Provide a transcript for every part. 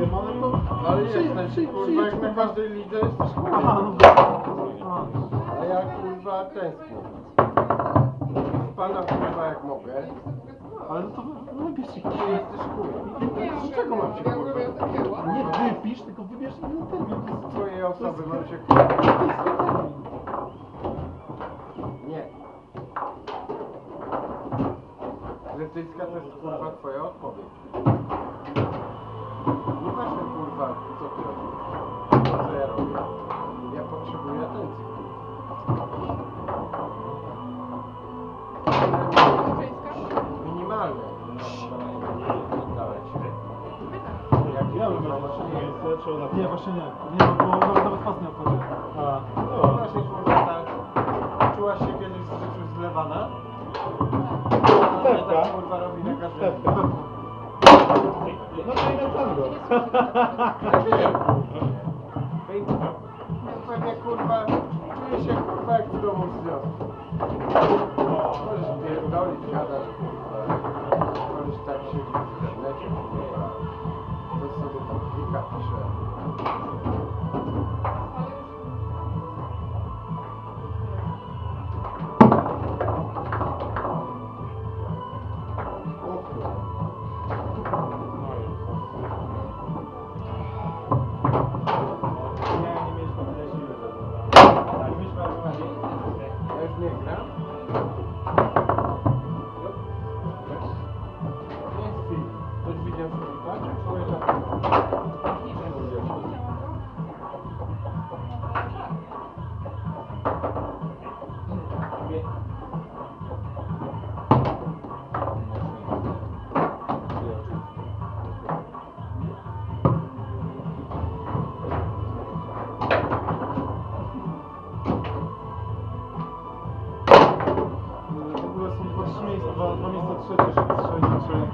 być chujem, ale to... Ale jesteś, kurwa, jak na kurwa. każdej lidze jesteś chujem. Aha, no. A, ja kurwa tęsknię. Pana kurwa jak mogę. ale no to wy- wybierz się. Ty jesteś chujem. Z czego mam się kurwa? Nie wypisz, tylko wybierz inny termin. Z twojej osoby mam się kurwa. Nie. Brytyjska to jest kurwa twoja odpowiedź. Co ty robisz. Co ja robię. Ja potrzebuję atencji. Minimalne. Jak Ja bym kurwa, właśnie nie nie, nie, właśnie nie. Nie, bo nawet, nawet pas nie otworzył. A, No właśnie kurwa tak. Czułaś się kiedyś w życiu zlewana? Pewka. Tak kurwa robi na każdym. No to i na tango. Pewnie kurwa, czuję się kurwa jak w domu w związku. Możesz pierdolić, gadać kurwa. Możesz tak siedzieć w internecie kurwa. To sobie tam klika, pisze. Trzy miejsca, dwa, dwa miejsca trzecie, żeby strzelić, strzelić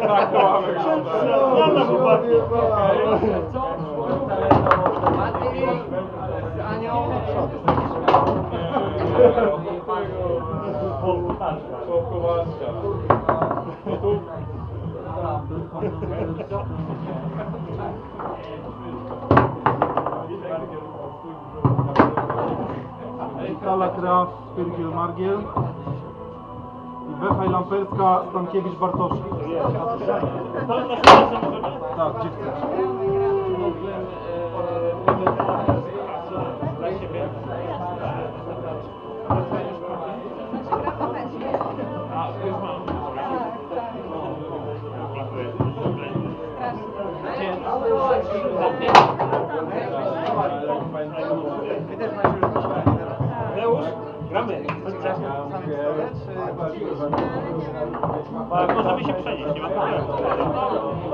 Tak to ma wyglądać. Chłopaki. Kala Kraft, Spirkiel Margiel i Becha Lamperska, Stankiewicz Bartoszek. Tak, gdzie chcesz. Leusz, To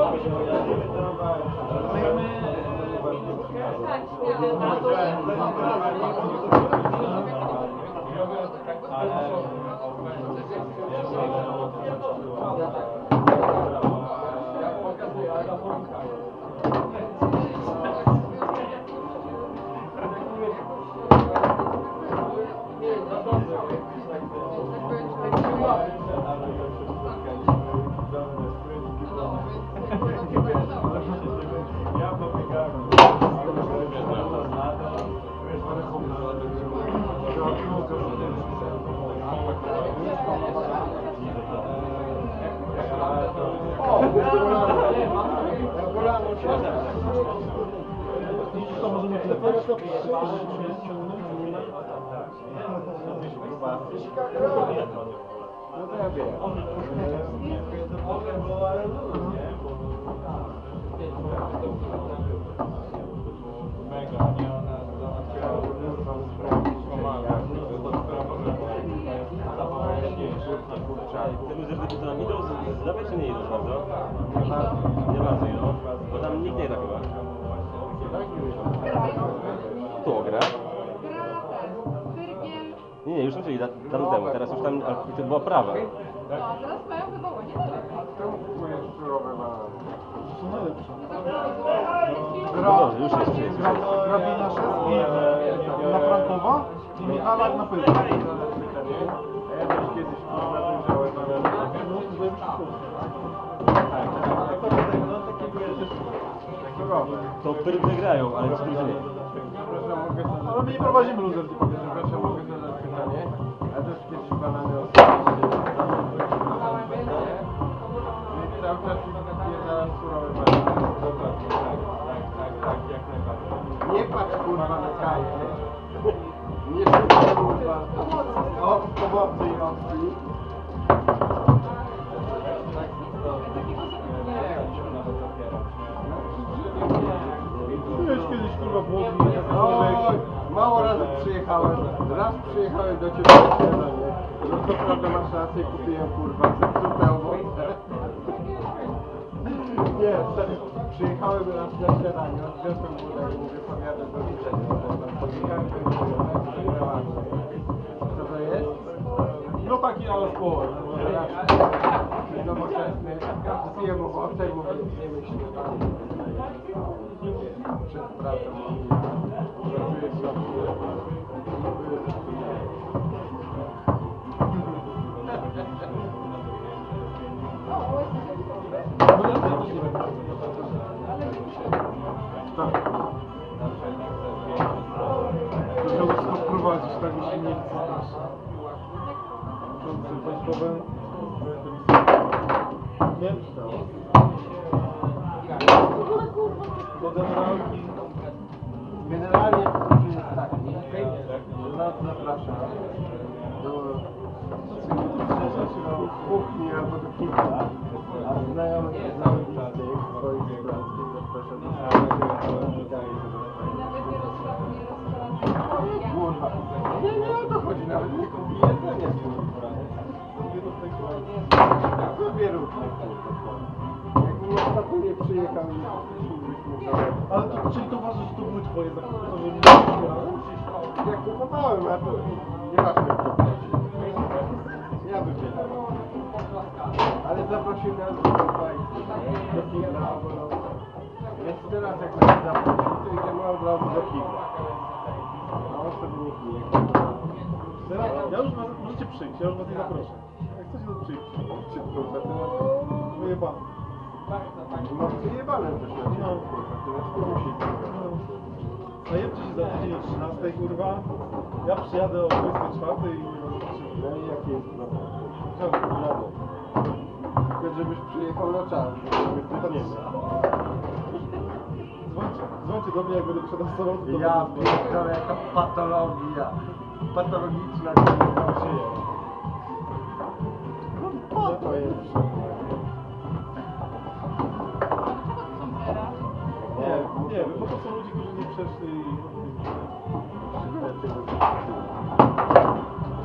możemy klepać? Nie bardzo? Idą, bo tam nikt nie gra chyba. Tu gra? Nie, nie, już zaczęli da- dawno temu, teraz już tam, ale to była prawa. teraz mają chyba najlepsze. No dobrze, już jest, już jest. Gra, Grabina Szewski na Frankowa i Michalak na Pylka. A ja też kiedyś kurwa dojrzałem, ale... To pyrdy grają, ale ci zadać... Ale my nie prowadzimy luzer, ty powiesz. Przepraszam, mogę zadać pytanie? Mało razy przyjechałem. Raz przyjechałem do ciebie na śniadanie. No to prawda masz rację, kupiłem kurwa owoce. Nie, serio. Przyjechałem raz na śniadanie, odwiozłem górę i mówię, powiadę do widzenia. Podjechałem do widzenia. Co to jest? No taki ale połową. Nowoczesny. Zjem owoce i mówię, zjemy śniadanie. Przed pracą. Państwowe. Nie? Do generalki. Generalnie to jest tak, że nas zapraszam do kuchni albo do kina, a znajomych znamy czasy swoich wybranych zapraszam do samego wydaje Kurwa. Nie, nie o to chodzi, nawet tylko jedzenie ostatnio nie przyjechał i Ale to, czyli to uważasz, że to były twoje zakupy, to że nie otwierałem? Ja kupowałem, a to nieważne kto. Ja wybieram. Ale zaprosił nas do Państwa, do kibla. Więc teraz jak nas zaprosił, to idziemy od razu do kibla. No, on sobie nie pije. Teraz, ja już was, możecie przyjść, ja już was nie zaproszę. Chcecie to przyjść. Szybko, za tyle. Wyjebane. No, wyjebane też na ciebie, No. kurwa, Zajebcie się za tydzień o 13, kurwa. Ja przyjadę o 24 i... No i jaki jest problem? Żaden, żaden. Tylko żebyś przyjechał na czas, żeby to nie Dzwońcie, dzwońcie do mnie, jak będę samolotu. to Ja będę dzwonił. pierdolę, jaka patologia. Patologiczna kurwa przyjechał. Nie, nie, bo to są ludzie, którzy nie przeszli i...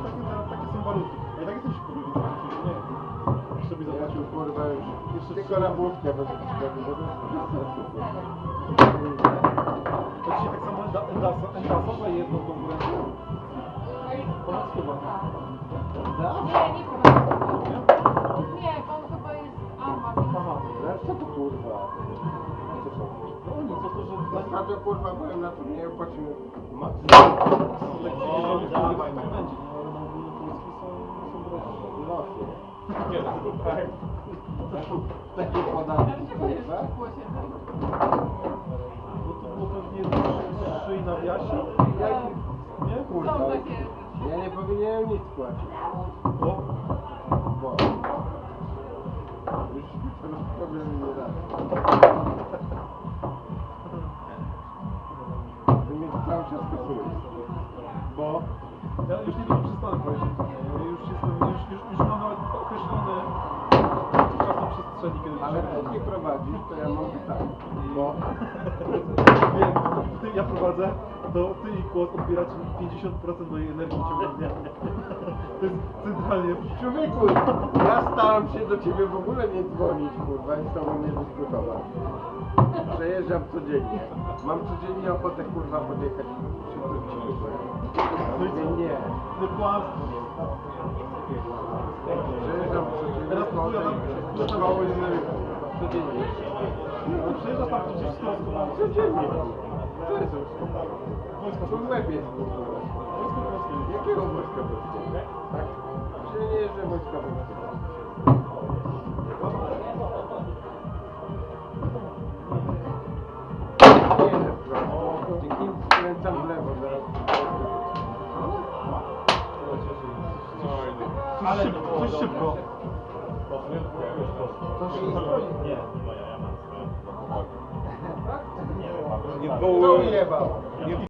Takie, takie są warunki. Ja tak jestem się powiedzieć, nie. Jeszcze by zapłacił. kurwa już Jeszcze tylko na wódkę to. To dzisiaj tak samo Enda- Endasa, Endasa za jedną konkurencję. Ponad chyba. Nie, nie prowadzi. Nie? Ale na ogólnie polskie są, są droższe. Losy. Nie, tak. Takie kurwa. głosie? Bo to było pewnie szyi na wiasi. Nie? Kurwa. Ja nie powinienem nic płacić. Cały czas kasuje. Bo ja już nie wiem, przestanę powiedzieć. Już jestem, już, już, już mam określone kiedy ale ty nie prowadzisz, to ja mogę tak. Bo Wiem, ty, ja prowadzę, to ty i kłos odbieracie 50% mojej energii w ciągu dnia. To jest centralnie. człowieku, ja staram się do ciebie w ogóle nie dzwonić, kurwa, i z tobą nie dyskutować. Przejeżdżam codziennie. Mam codziennie ochotę, kurwa, podjechać do ciebie. No i? Nie. No kłamstwo. Przejeżdżam codziennie. Teraz opowiadam, do szkoły z Codziennie. No przyjeżdżasz tam, to wszystko rozkopane. Codziennie. Co jest Wojsko To kurwa. Wojsko polskie. Jakiego wojska polskiego? Tak? Czy nie jeżdżę wojska polskiego?